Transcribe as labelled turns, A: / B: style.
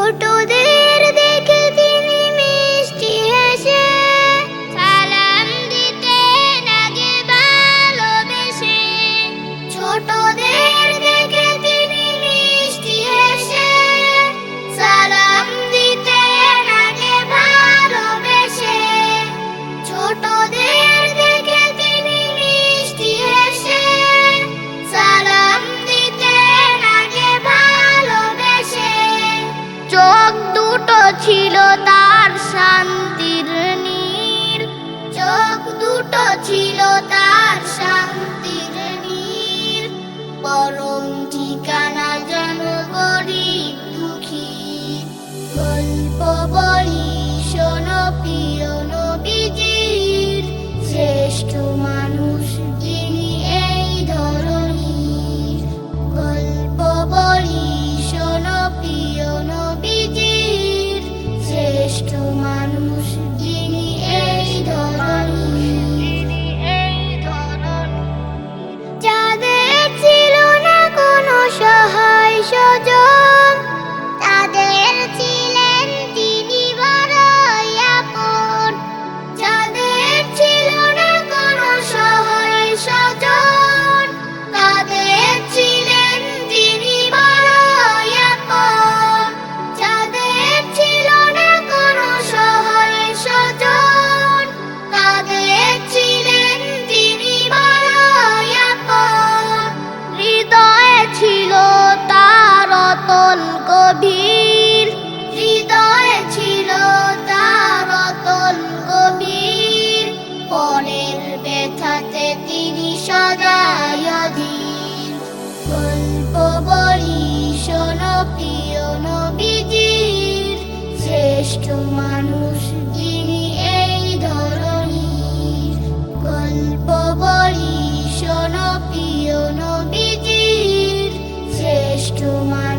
A: ধরনীর বলি শোনো প্রিয় নবীজির শ্রেষ্ঠ মান তিনি সদায় অধীর গল্প বলি, শোনো প্রিয় নবীজির। শ্রেষ্ঠ মানুষ যিনি এই ধরনীর গল্প বলি, শোনো প্রিয় নবীজির। শ্রেষ্ঠ মানুষ